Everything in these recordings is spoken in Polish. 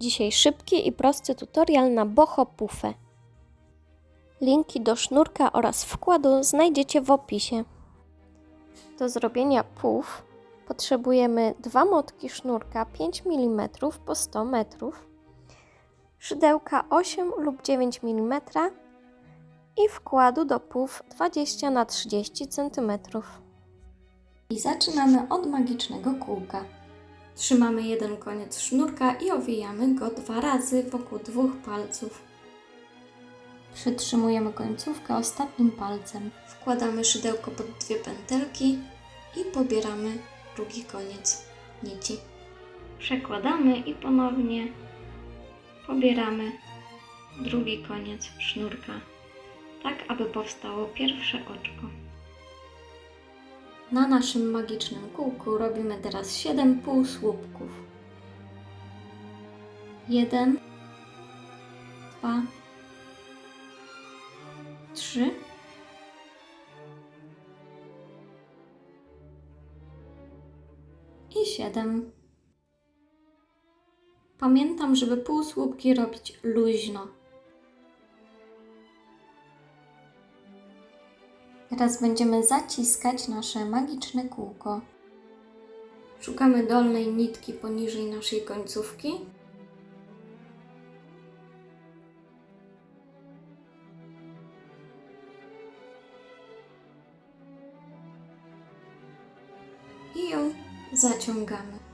Dzisiaj szybki i prosty tutorial na boho pufę. Linki do sznurka oraz wkładu znajdziecie w opisie. Do zrobienia puf potrzebujemy dwa motki sznurka 5 mm po 100 metrów, szydełka 8 lub 9 mm i wkładu do puf 20 na 30 cm. I zaczynamy od magicznego kółka. Trzymamy jeden koniec sznurka i owijamy go dwa razy wokół dwóch palców. Przytrzymujemy końcówkę ostatnim palcem. Wkładamy szydełko pod dwie pętelki i pobieramy drugi koniec nici. Przekładamy i ponownie pobieramy drugi koniec sznurka, tak aby powstało pierwsze oczko. Na naszym magicznym kółku robimy teraz 7 półsłupków. 1 2 3 i 7. Pamiętam, żeby półsłupki robić luźno. Teraz będziemy zaciskać nasze magiczne kółko. Szukamy dolnej nitki poniżej naszej końcówki. I ją zaciągamy.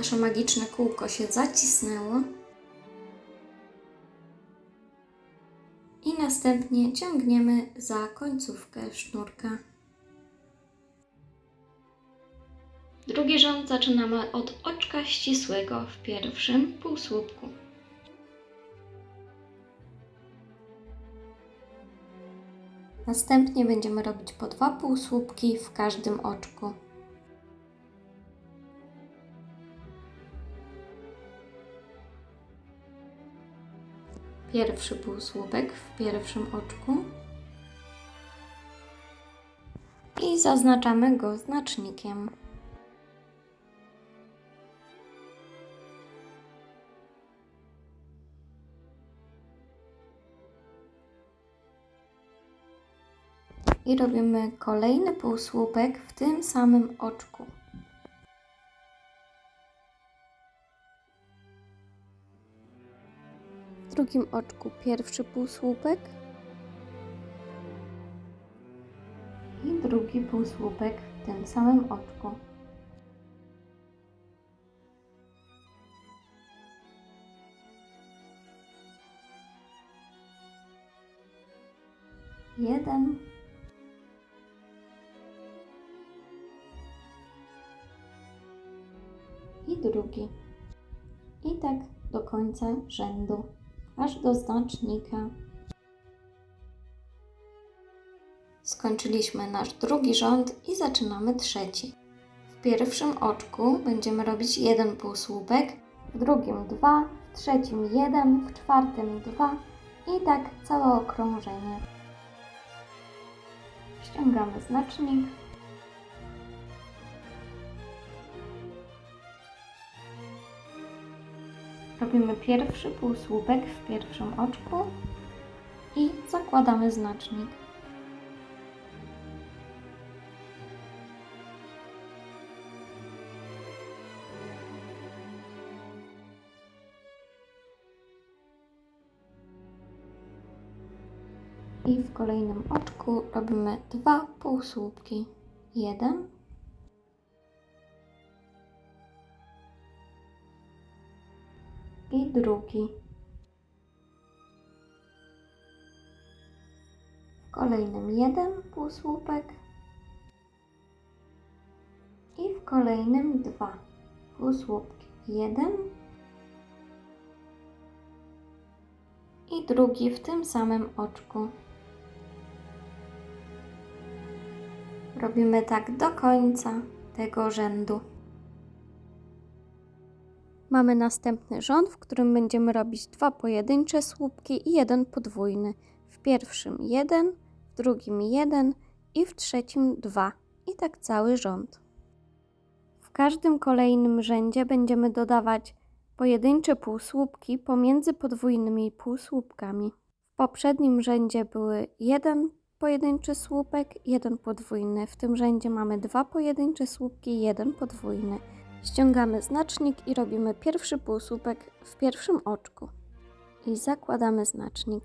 Nasze magiczne kółko się zacisnęło. I następnie ciągniemy za końcówkę sznurka. Drugi rząd zaczynamy od oczka ścisłego w pierwszym półsłupku. Następnie będziemy robić po dwa półsłupki w każdym oczku. Pierwszy półsłupek w pierwszym oczku i zaznaczamy go znacznikiem. I robimy kolejny półsłupek w tym samym oczku. W drugim oczku pierwszy półsłupek i drugi półsłupek w tym samym oczku. Jeden. I drugi. I tak do końca rzędu aż do znacznika. Skończyliśmy nasz drugi rząd i zaczynamy trzeci. W pierwszym oczku będziemy robić jeden półsłupek, w drugim dwa, w trzecim jeden, w czwartym dwa i tak całe okrążenie. Ściągamy znacznik. Robimy pierwszy półsłupek w pierwszym oczku i zakładamy znacznik. I w kolejnym oczku robimy dwa półsłupki. Jeden drugi. W kolejnym jeden półsłupek i w kolejnym dwa półsłupki. Jeden i drugi w tym samym oczku. Robimy tak do końca tego rzędu. Mamy następny rząd, w którym będziemy robić dwa pojedyncze słupki i jeden podwójny. W pierwszym jeden, w drugim jeden i w trzecim dwa i tak cały rząd. W każdym kolejnym rzędzie będziemy dodawać pojedyncze półsłupki pomiędzy podwójnymi półsłupkami. W poprzednim rzędzie były jeden pojedynczy słupek, jeden podwójny. W tym rzędzie mamy dwa pojedyncze słupki, jeden podwójny. Ściągamy znacznik i robimy pierwszy półsłupek w pierwszym oczku. I zakładamy znacznik.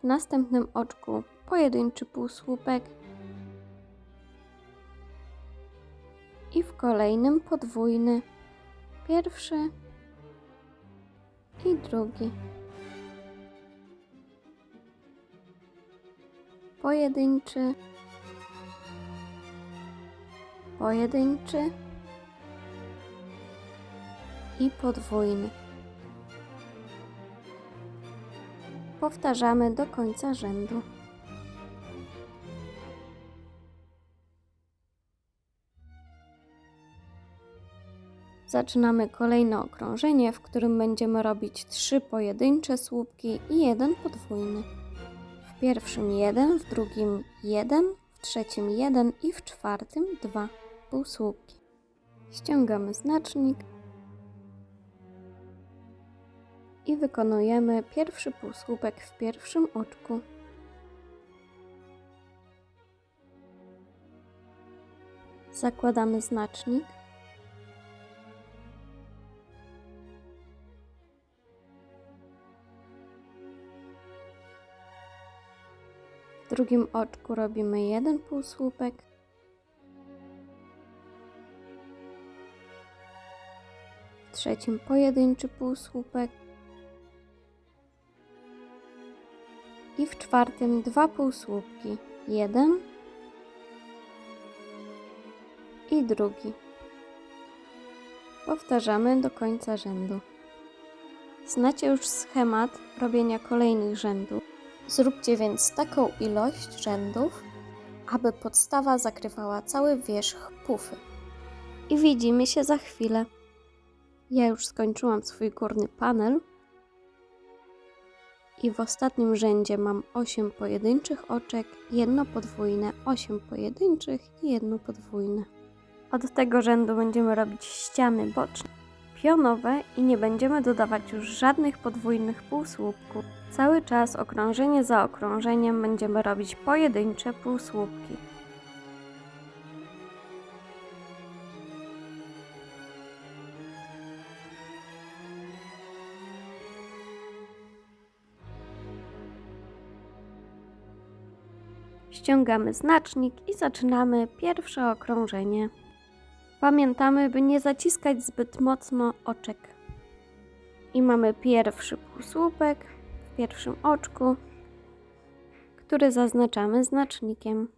W następnym oczku pojedynczy półsłupek i w kolejnym podwójny. Pierwszy i drugi. Pojedynczy, pojedynczy i podwójny. Powtarzamy do końca rzędu. Zaczynamy kolejne okrążenie, w którym będziemy robić trzy pojedyncze słupki i jeden podwójny. W pierwszym jeden, w drugim jeden, w trzecim jeden i w czwartym dwa półsłupki. Ściągamy znacznik i wykonujemy pierwszy półsłupek w pierwszym oczku. Zakładamy znacznik. W drugim oczku robimy jeden półsłupek. W trzecim pojedynczy półsłupek. I w czwartym dwa półsłupki. Jeden i drugi. Powtarzamy do końca rzędu. Znacie już schemat robienia kolejnych rzędów. Zróbcie więc taką ilość rzędów, aby podstawa zakrywała cały wierzch pufy. I widzimy się za chwilę. Ja już skończyłam swój górny panel i w ostatnim rzędzie mam 8 pojedynczych oczek, jedno podwójne, 8 pojedynczych i jedno podwójne. Od tego rzędu będziemy robić ściany boczne, pionowe i nie będziemy dodawać już żadnych podwójnych półsłupków. Cały czas okrążenie za okrążeniem będziemy robić pojedyncze półsłupki. Ściągamy znacznik i zaczynamy pierwsze okrążenie. Pamiętamy, by nie zaciskać zbyt mocno oczek. I mamy pierwszy półsłupek w pierwszym oczku, który zaznaczamy znacznikiem.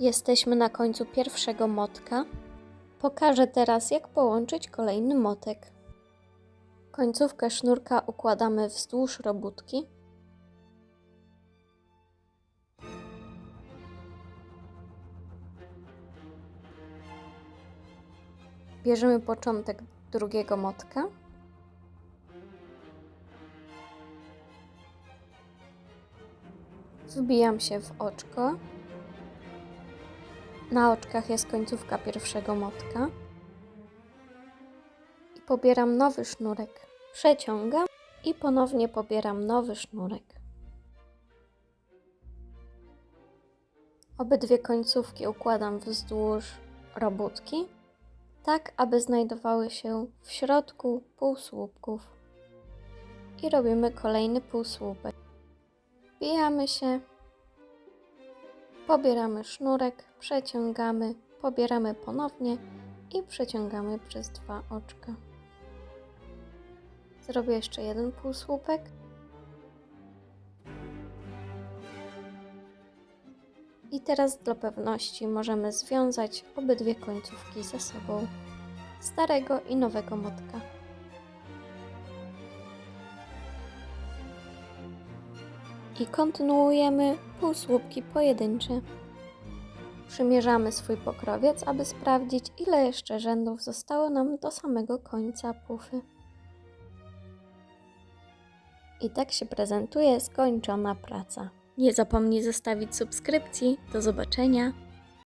Jesteśmy na końcu pierwszego motka. Pokażę teraz, jak połączyć kolejny motek. Końcówkę sznurka układamy wzdłuż robótki. Bierzemy początek drugiego motka. Wbijam się w oczko. Na oczkach jest końcówka pierwszego motka. I pobieram nowy sznurek. Przeciągam i ponownie pobieram nowy sznurek. Obydwie końcówki układam wzdłuż robótki, tak aby znajdowały się w środku półsłupków. I robimy kolejny półsłupek. Wbijamy się Pobieramy sznurek, przeciągamy, pobieramy ponownie i przeciągamy przez dwa oczka. Zrobię jeszcze jeden półsłupek. I teraz dla pewności możemy związać obydwie końcówki ze sobą starego i nowego motka. I kontynuujemy półsłupki pojedyncze. Przymierzamy swój pokrowiec, aby sprawdzić, ile jeszcze rzędów zostało nam do samego końca pufy. I tak się prezentuje skończona praca. Nie zapomnij zostawić subskrypcji. Do zobaczenia.